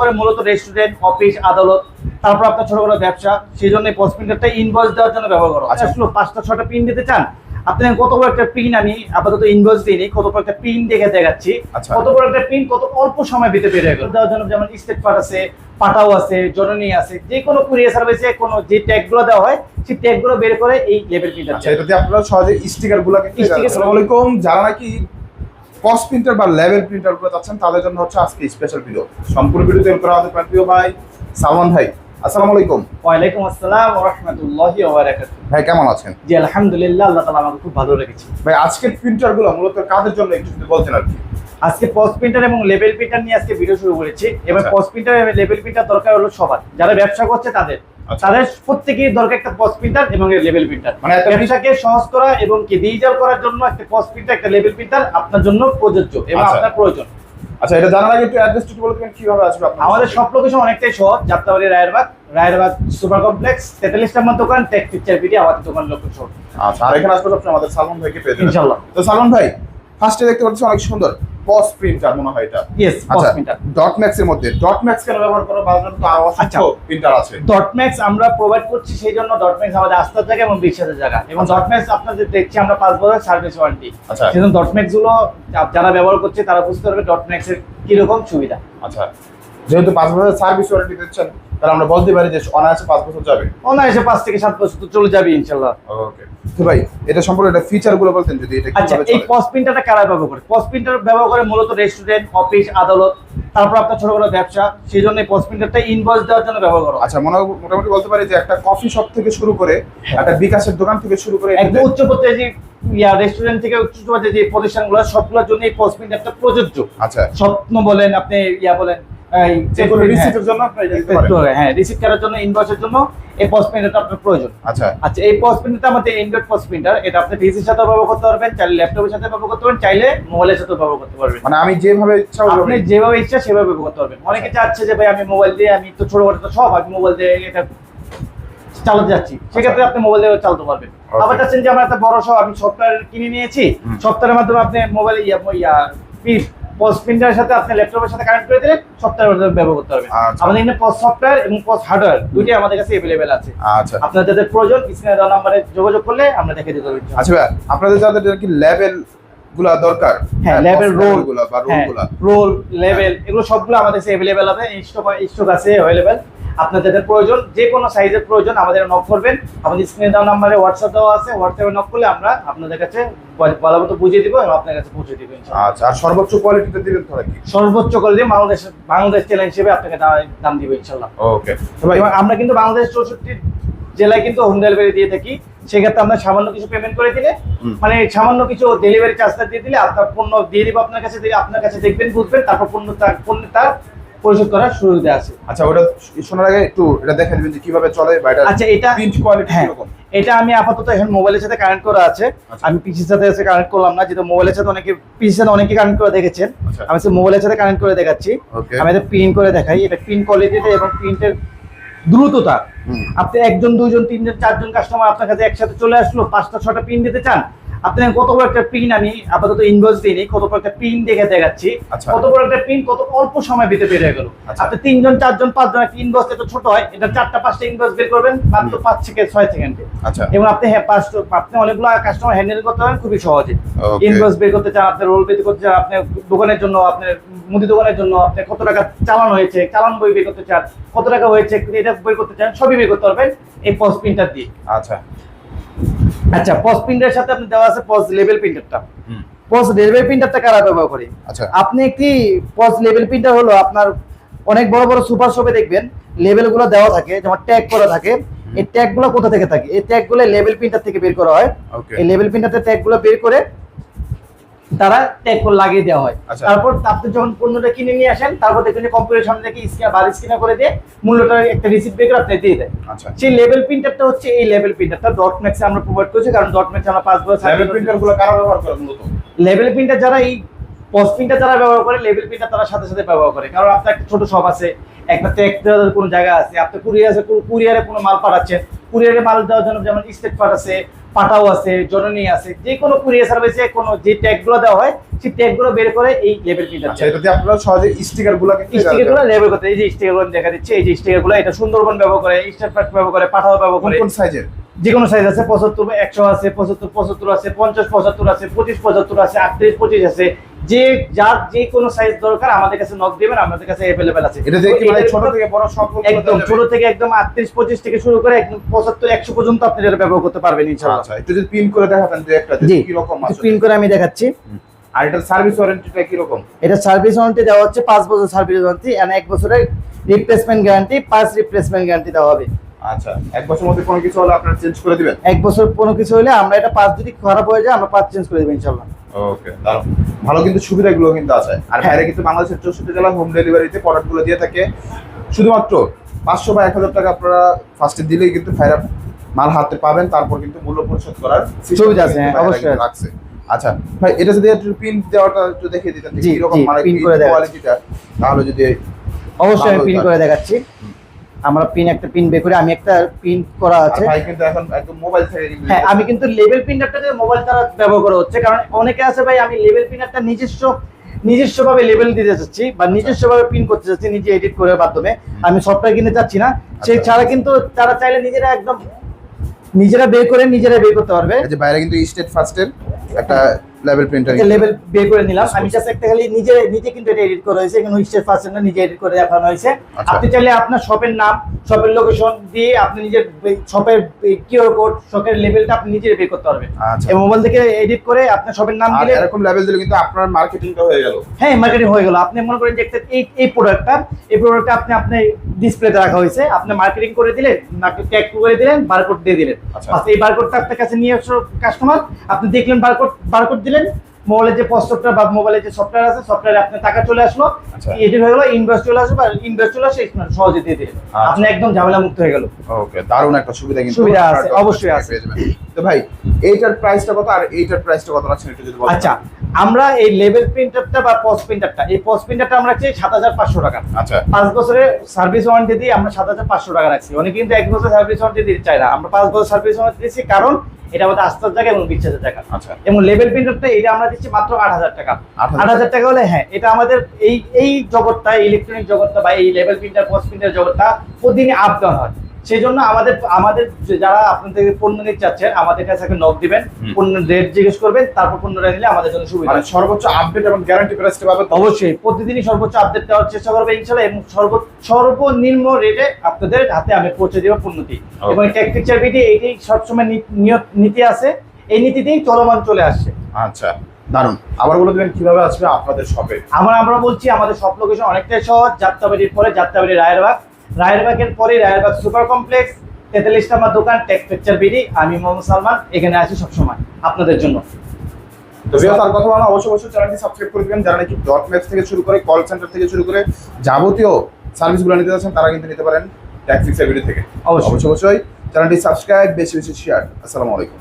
করে মূলত restaurant office আদালত তারপর আপনার ছোটখাটো ব্যবসা সেই জন্য পোস্ট প্রিন্টারটা ইনভয়েস দেওয়ার জন্য ব্যবহার করো আচ্ছা। আসলে পাঁচটা ছটা প্রিন্ট দিতে চান আপনি কত বড় একটা প্রিন্ট আমি আপাতত ইনভয়েস দিইনি কত বড় একটা প্রিন্ট দেখে দেখাচ্ছি। আচ্ছা। কত বড় একটা প্রিন্ট কত অল্প সময় ভিতরে পেয়ে গেল। দেওয়ার জন্য যেমন স্টেট পার্ট আছে পাটাও আছে জননী আছে যে কোনো কুরিয়ার সার্ভিসে কোনো যে ট্যাগগুলো দেওয়া হয় সেই ট্যাগগুলো বের করে এই লেভেল প্রিন্টার আচ্ছা এটাতে আপনারা সহজে স্টিকারগুলো Sticker- আসসালামু আলাইকুম যারা নাকি পস প্রিন্টার বা লেভেল প্রিন্টারগুলো চাচ্ছেন তাদের জন্য হচ্ছে আজকে স্পেশাল ভিডিও সম্পূর্ণ ভিডিও তৈরি করা আমাদের প্রিয় ভাই সালমান ভাই। আসসালামু আলাইকুম। ওয়ালাইকুম আসসালাম ওয়া রাহমাতুল্লাহি ওয়া বারাকাতুহু। ভাই কেমন আছেন? জি আলহামদুলিল্লাহ আল্লাহ তাআলা আমাকে খুব ভালো রেখেছে। ভাই আজকের প্রিন্টারগুলো মূলত কাদের জন্য একটু যদি বলতেন আর কি? আজকে পোস্ট প্রিন্টার এবং লেভেল প্রিন্টার নিয়ে আজকে ভিডিও শুরু করেছি। এবার আচ্ছা। পোস্ট প্রিন্টার এবং লেভেল প্রিন্টার দরকার হলো সবার। যারা ব্যবসা করছে তাদের। আচ্ছা। তাদের প্রত্যেকেরই দরকার একটা পোস্ট প্রিন্টার এবং লেভেল প্রিন্টার মানে ব্যবসাকে সহজ করা এবং কি ডিজিটাল করার জন্য একটা পোস্ট প্রিন্টার একটা লেভেল প্রিন্টার আপনার জন্য প্রযোজ্য এবং আচ্ছা। আপনার প্রয়োজন। আচ্ছা এটা জানার আগে একটু অ্যাড্রেস একটু বলে দেবেন কীভাবে আসবে আমাদের সব লোকেশন অনেকটাই সহজ যাত্রাবাড়ি রায়েরবাগ রায়েরবাগ সুপার কমপ্লেক্স তেতাল্লিশ নম্বর দোকান টেক পিকচার ভিডিও আমাদের দোকান লোকেশন আচ্ছা আর এখানে আসবে সবসময় আমাদের সালমান ভাইকে পেয়ে ইনশাআল্লাহ। তো সালমান ভাই ফার্স্টে দেখতে পাচ্ছি অনেক সুন্দর। পস প্রিন্টার মনে হয় এটা। Yes POS printer dot max এর মধ্যে। ডট ম্যাক্স কেন ব্যবহার করো? বাজারে তো আচ্ছা। অসংখ্য প্রিন্টার আছে। ডট ম্যাক্স আমরা প্রোভাইড করছি সেই জন্য ডট ম্যাক্স আমাদের আস্থার জায়গা এবং বিশ্বাসের জায়গা। এবং ডট ডটম্যাক্স আপনাদের দেখছি আমরা 5 বছর সার্ভিস ওয়ারেন্টি আচ্ছা। ডট ম্যাক্সগুলো যারা ব্যবহার করছে তারা বুঝতে পারবে ডট ম্যাক্স এর কীরকম সুবিধা। আচ্ছা। যেহেতু পাঁচ বছরের সার্ভিস ওয়ারেন্টি দিচ্ছেন তাহলে আমরা বলতে পারি যে অনায়াসে পাঁচ বছর যাবে। অনায়াসে পাঁচ থেকে সাত বছর তো চলে যাবে ইনশাল্লাহ। ওকে তো ভাই এটা সম্পর্কে এটা ফিচারগুলো বলতেন যদি এটা আচ্ছা এই চলে? পস প্রিন্টারটা কারা ব্যবহার করে? পস প্রিন্টার ব্যবহার করে মূলত রেস্টুরেন্ট অফিস আদালত তারপর আপনার ছোটখাটো ব্যবসা সেই জন্য পস প্রিন্টারটা ইনভয়েস দেওয়ার জন্য ব্যবহার করো আচ্ছা মনে মোটামুটি বলতে পারি যে একটা কফি শপ থেকে শুরু করে একটা বিকাশের দোকান থেকে শুরু করে একদম উচ্চ পর্যায়ে যে ইয়া রেস্টুরেন্ট থেকে উচ্চ পর্যায়ে যে প্রতিষ্ঠানগুলো সবগুলোর জন্য এই পস প্রিন্টারটা প্রযোজ্য। আচ্ছা। স্বপ্ন বলেন আপনি ইয়া বলেন হ্যাঁ, জন্য হ্যাঁ রিসিভ করার জন্য ইনভয়েসের জন্য এই প্রিন্টারটা আপনার প্রয়োজন। আচ্ছা। আচ্ছা এই প্রিন্টারটা আমাদের প্রিন্টার এটা আপনি পিসির সাথে ব্যবহার করতে পারবেন চাইলে ল্যাপটপের সাথে ব্যবহার করতে পারবেন চাইলে মোবাইলের সাথে ব্যবহার করতে পারবেন। মানে আমি যেভাবে ইচ্ছা আপনি যেভাবে ইচ্ছা সেভাবে ব্যবহার করতে পারবেন। অনেকে চাচ্ছে যে ভাই আমি মোবাইল দিয়ে আমি তো ছোট তো সব আমি মোবাইল দিয়ে এটা চালাতে যাচ্ছি। সেক্ষেত্রে আপনি মোবাইল দিয়ে চালাতে পারবেন. আবার চাচ্ছেন যে আমার একটা বড় সব আমি সফটওয়্যার কিনে নিয়েছি সফটওয়্যারের মাধ্যমে আপনি মোবাইল ইয়া ইয়া প্রিন্টারের সাথে আপনি ল্যাপটপের সাথে কানেক্ট করে দিলে সফটওয়্যার ব্যবহার করতে পারবেন। আচ্ছা। আমাদের এখানে পস সফটওয়্যার এবং পস হার্ডওয়্যার দুটোই আমাদের কাছে অ্যাভেলেবেল আছে। আচ্ছা। আপনার যাদের প্রয়োজন স্ক্রিনে দেওয়া নাম্বারে যোগাযোগ করলে আমরা দেখে দিতে পারব। আচ্ছা ভাই আপনাদের যাদের কি লেভেলগুলা দরকার? হ্যাঁ লেভেল রোলগুলা বা রোল হ্যাঁ গুলা। রোল লেভেল এগুলো সবগুলো আমাদের কাছে অ্যাভেলেবেল আছে স্টক স্টক আছে অ্যাভেলেবেল আপনার যাদের প্রয়োজন যে কোনো সাইজের প্রয়োজন আমাদের নক করবেন। আমাদের স্ক্রিনে দেওয়া নাম্বারে হোয়াটসঅ্যাপ দেওয়া আছে হোয়াটসঅ্যাপে নক করলে আমরা আপনাদের কাছে ভালো মতো বুঝিয়ে দিব এবং আপনার কাছে পৌঁছে দিব আচ্ছা আর সর্বোচ্চ কোয়ালিটিতে দিবেন তো নাকি সর্বোচ্চ দিয়ে বাংলাদেশ বাংলাদেশ চ্যালেঞ্জ হিসেবে আপনাকে দাম দিব ইনশাল্লাহ ওকে আমরা কিন্তু বাংলাদেশ চৌষট্টি জেলায় কিন্তু হোম ডেলিভারি দিয়ে থাকি। সেক্ষেত্রে আমরা সামান্য কিছু পেমেন্ট করে দিলে মানে সামান্য কিছু ডেলিভারি চার্জটা দিয়ে দিলে আপনার পণ্য দিয়ে দিব আপনার কাছে আপনার কাছে দেখবেন বুঝবেন তারপর পণ্য তার পণ্য তার পরিশোধ করার সুবিধা আছে। আচ্ছা ওটা শোনার আগে একটু এটা দেখে দিবেন যে কীভাবে চলে বা এটা আচ্ছা এটা প্রিন্ট কোয়ালিটি হ্যাঁ কীরকম? এটা আমি আপাতত এখন মোবাইলের সাথে কানেক্ট করা আছে। আচ্ছা। আমি পিসির সাথে এসে কানেক্ট করলাম না যেহেতু মোবাইলের সাথে অনেকে পিসির সাথে অনেকে কানেক্ট করে দেখেছেন। আচ্ছা। আমি সে মোবাইলের সাথে কানেক্ট করে দেখাচ্ছি। ওকে আমি এটা প্রিন্ট করে দেখাই। এটা প্রিন্ট কোয়ালিটিতে এবং প্রিন্টের দ্রুততা। আপনি একজন দুইজন তিনজন চারজন কাস্টমার আপনার কাছে একসাথে চলে আসলো পাঁচটা ছটা প্রিন্ট দিতে চান আপনি কত বড় একটা প্রিন্ট আমি আপাতত ইনভয়েস দিইনি কত বড় একটা প্রিন্ট দেখে দেখাচ্ছি। আচ্ছা। কত বড় একটা প্রিন্ট কত অল্প সময় ভিতরে বের হয়ে গেল। আচ্ছা। আপনি তিনজন চারজন পাঁচজন একটা ইনভয়েস এত ছোট হয় এটা চারটা পাঁচটা ইনভয়েস বের করবেন মাত্র পাঁচ থেকে ছয় সেকেন্ডে আচ্ছা। এবং আপনি হ্যাঁ পাঁচ আপনি অনেকগুলো কাস্টমার হ্যান্ডেল করতে পারেন খুবই সহজে. ইনভয়েস বের করতে চান আপনি রোল বের করতে চান আপনি দোকানের জন্য আপনার মুদি দোকানের জন্য আপনি কত টাকা চালান হয়েছে চালান বই বের করতে চান কত টাকা হয়েছে এটা বের করতে চান সবই বের করতে পারবেন এই পজ প্রিন্টার দিয়ে। আচ্ছা। আচ্ছা পস প্রিন্টারের সাথে আপনি দেওয়া আছে পস লেভেল প্রিন্টারটা পস লেভেল প্রিন্টারটা কারা ব্যবহার করে? আচ্ছা। আপনি একটি পস লেভেল প্রিন্টার হলো আপনার অনেক বড় বড় সুপার শপে দেখবেন লেভেলগুলো দেওয়া থাকে যেমন ট্যাগ করা থাকে। এই ট্যাগগুলো কোথা থেকে থাকে? এই ট্যাগগুলো লেভেল প্রিন্টার থেকে বের করা হয়। এই লেভেল প্রিন্টারতে ট্যাগগুলো বের করে তারা ট্যাগ করে লাগিয়ে দেওয়া হয়। আচ্ছা। তারপর আপনি যখন পণ্যটা কিনে নিয়ে আসেন তারপর দেখবেন কম্পিউটার সামনে থেকে স্ক্যান বার স্ক্যানার করে দিয়ে মূল্যটা একটা রিসিপ্ট বের করে আপনি দিয়ে দেয় আচ্ছা। সেই লেভেল প্রিন্টারটা হচ্ছে এই লেভেল প্রিন্টারটা ডট ম্যাক্সে আমরা প্রোভাইড করছি কারণ ডট ম্যাক্সে আমরা পাঁচ বছর লেভেল প্রিন্টারগুলো কারা ব্যবহার করে মূলত? লেভেল প্রিন্টার যারা এই পস্ট প্রিন্টার যারা ব্যবহার করে লেভেল প্রিন্টার তারা সাথে সাথে ব্যবহার করে। কারণ আপনার একটা ছোট শপ আছে একটা ট্যাগ দেওয়ার কোনো জায়গা আছে আপনি কুরিয়ার আছে কুরিয়ারে কোনো মাল পাঠাচ্ছেন। কুরিয়ারে মাল দেওয়ার জন্য যেমন স্টেট আছে পাটাও আছে জননী আছে যে কোনো কুরিয়ার সার্ভিসে কোনো যে ট্যাগগুলো দেওয়া হয় সেই ট্যাগগুলো বের করে এই লেবেল কিনতে আচ্ছা এটাতে আপনারা সহজে স্টিকারগুলো কিন্তু স্টিকারগুলো লেবেল করতে এই যে স্টিকারগুলো দেখা দিচ্ছে এই যে স্টিকারগুলো এটা সুন্দরবন ব্যবহার করে স্টার প্যাক ব্যবহার করে পাটাও ব্যবহার কোন করে। কোন সাইজের যে কোনো সাইজ আছে পঁচাত্তর একশো আছে পঁচাত্তর পঁচাত্তর আছে পঞ্চাশ পঁচাত্তর আছে পঁচিশ পঁচাত্তর আছে আটত্রিশ পঁচিশ আছে। যে যার যে কোনো সাইজ দরকার আমাদের কাছে নক দিবেন আমাদের কাছে অ্যাভেলেবেল আছে। এটা দেখি মানে ছোট থেকে বড় সব একদম ছোট থেকে একদম আটত্রিশ পঁচিশ থেকে শুরু করে একদম পঁচাত্তর একশো পর্যন্ত আপনি এটা ব্যবহার করতে পারবেন ইনশাআল্লাহ আচ্ছা একটু যদি পিন করে দেখাতেন যে একটা কি রকম আছে। প্রিন্ট করে আমি দেখাচ্ছি। আর এটার সার্ভিস ওয়ারেন্টিটা কি রকম? এটা সার্ভিস ওয়ারেন্টি দেওয়া হচ্ছে পাঁচ বছর সার্ভিস ওয়ারেন্টি আর এক বছরের রিপ্লেসমেন্ট গ্যারান্টি পাঁচ রিপ্লেসমেন্ট গ্যারান্টি দেওয়া হবে। আচ্ছা এক বছরের মধ্যে কোনো কিছু হলে আপনারা চেঞ্জ করে দিবেন? এক বছর কোনো কিছু হলে আমরা এটা পাঁচ যদি খারাপ হয়ে যায় আমরা পাঁচ চেঞ্জ করে দেবো ইনশাল্লাহ। ওকে ভালো কিন্তু সুবিধাগুলো কিন্তু আছে। আর হ্যাঁ। বাইরে কিন্তু বাংলাদেশের চৌষট্টি জেলা হোম ডেলিভারিতে প্রোডাক্টগুলো দিয়ে থাকে। শুধুমাত্র পাঁচশো বা এক হাজার টাকা আপনারা ফার্স্টে দিলেই কিন্তু ভাইরা মাল হাতে পাবেন তারপর কিন্তু মূল্য পরিশোধ করার সুবিধা আছে, হ্যাঁ, অবশ্যই রাখছে। আচ্ছা ভাই এটা যদি একটু পিন দেওয়াটা একটু দেখিয়ে দিতেন কীরকম জি, মানে। কোয়ালিটিটা তাহলে যদি অবশ্যই পিন করে দেখাচ্ছি। আমরা পিন একটা পিন বের করে আমি একটা পিন করা আছে। ভাই কিন্তু এখন একদম মোবাইল থেকে হ্যাঁ আমি কিন্তু লেভেল প্রিন্টারটাকে মোবাইল দ্বারা ব্যবহার করা হচ্ছে কারণ অনেকে আছে ভাই আমি লেভেল প্রিন্টারটা নিজস্ব নিজস্বভাবে লেভেল দিতে চাচ্ছি বা নিজস্বভাবে প্রিন্ট করতে চাচ্ছি নিজে এডিট করার মাধ্যমে। আমি সফটওয়্যার কিনতে চাচ্ছি না সেই আচ্ছা। ছাড়া কিন্তু তারা চাইলে নিজেরা একদম নিজেরা বের করে নিজেরা বের করতে পারবে। এই যে বাইরে কিন্তু স্টেট ফার্স্টের একটা লেভেল প্রিন্টার লেভেল বের করে নিলাম। আমি জাস্ট একটা খালি নিজে নিজে কিন্তু এটা এডিট করা হয়েছে। এখানে নিজে এডিট করে দেখানো হয়েছে। আচ্ছা। আপনি চাইলে আপনার শপের নাম শপের লোকেশন দিয়ে আপনি নিজের শপের কিউআর কোড শপের লেভেলটা আপনি নিজে বের করতে পারবেন। আচ্ছা। এই মোবাইল থেকে এডিট করে আপনার শপের নাম দিলে এরকম লেভেল দিলে কিন্তু আপনার মার্কেটিংটা হয়ে গেল। হ্যাঁ মার্কেটিং হয়ে গেল। আপনি মনে করেন যে এই এই প্রোডাক্টটা এই প্রোডাক্টটা আপনি আপনি ডিসপ্লেতে রাখা হয়েছে। আপনি মার্কেটিং করে দিলেন নাকি ট্যাগ করে দিলেন বারকোড দিয়ে দিলেন। আচ্ছা। এই বারকোডটা আপনার কাছে নিয়ে আসলো কাস্টমার আপনি দেখলেন বারকোড বারকোড দিলেন মোবাইলের যে পস্টপটা বা মোবাইলের যে সফটওয়্যার আছে সফটওয়্যারে আপনার টাকা চলে আসলো আচ্ছা। এডিট হয়ে গেলো ইনভয়েস চলে আসলো বা ইনভয়েস চলে আসে সহজে দিয়ে দিলেন। আচ্ছা। আপনি একদম ঝামেলা মুক্ত হয়ে গেল। ওকে দারুণ একটা সুবিধা কিন্তু সুবিধা আছে, অবশ্যই আছে। তো ভাই এইটার প্রাইসটা কত? আর এইটার প্রাইসটা কত? রাখছেন একটু যদি বলেন। আচ্ছা আমরা এই লেভেল প্রিন্টারটা বা পস্ট প্রিন্টারটা এই পস্ট প্রিন্টারটা আমরা চাই সাত হাজার পাঁচশো টাকা। আচ্ছা। পাঁচ বছরের সার্ভিস ওয়ারেন্টি দিয়ে আমরা সাত হাজার পাঁচশো টাকা রাখছি। অনেকে কিন্তু এক বছর সার্ভিস ওয়ারেন্টি দিতে চায় না। আমরা পাঁচ বছর সার্ভিস ওয়ারেন্টি দিচ্ছি কারণ এটা আমাদের আস্তার জায়গা এবং জায়গা। আচ্ছা। এবং লেভেল প্রিন্টারটা এটা আমরা দিচ্ছি মাত্র আট হাজার টাকা। আট হাজার টাকা। হলে হ্যাঁ এটা আমাদের এই এই জগৎটা ইলেকট্রনিক জগৎটা বা এই লেভেল প্রিন্টার পোস্ট প্রিন্টার জগৎটা প্রতিদিনই আপ ডাউন হয়। সেই জন্য আমাদের আমাদের যারা আপনাদের পণ্য নিতে চাচ্ছেন আমাদের কাছে একটা নক দিবেন পণ্য রেট জিজ্ঞেস করবেন তারপর পণ্যটা নিলে আমাদের জন্য সুবিধা মানে সর্বোচ্চ আপডেট এবং গ্যারান্টি প্রাইসটা পাবেন অবশ্যই প্রতিদিনই সর্বোচ্চ আপডেট দেওয়ার চেষ্টা করবে ইনশাল্লাহ এবং সর্ব সর্বনিম্ন রেটে আপনাদের হাতে আমি পৌঁছে দেবো পণ্যটি। এবং টেক পিকচার বিডি এইটাই সবসময় নিয়ত নীতি আছে এই নীতিতেই চলমান চলে আসছে। আচ্ছা দারুণ আবার বলে দিবেন কীভাবে আসবে আপনাদের শপে আমরা আমরা বলছি আমাদের সব লোকেশন অনেকটাই সহজ যাত্রাবাড়ির পরে যাত্রাবাড়ি রায়েরবাগ রায়েরবাগের পরে রায়েরবাগ সুপার কমপ্লেক্স তেতাল্লিশ নাম্বার দোকান টেক পিকচার বিডি আমি মোহাম্মদ সালমান এখানে আছি সবসময় আপনাদের জন্য। তো ভিউয়ার্স আর কথা বলা অবশ্যই অবশ্যই চ্যানেলটি সাবস্ক্রাইব করে দিবেন। যারা নাকি ডট ম্যাক্স থেকে শুরু করে কল সেন্টার থেকে শুরু করে যাবতীয় সার্ভিসগুলো নিতে তারা কিন্তু নিতে পারেন ভিডিও থেকে। অবশ্যই। অবশ্যই অবশ্যই চ্যানেলটি সাবস্ক্রাইব বেশি বেশি শেয়ার আসসালামু আলাইকুম।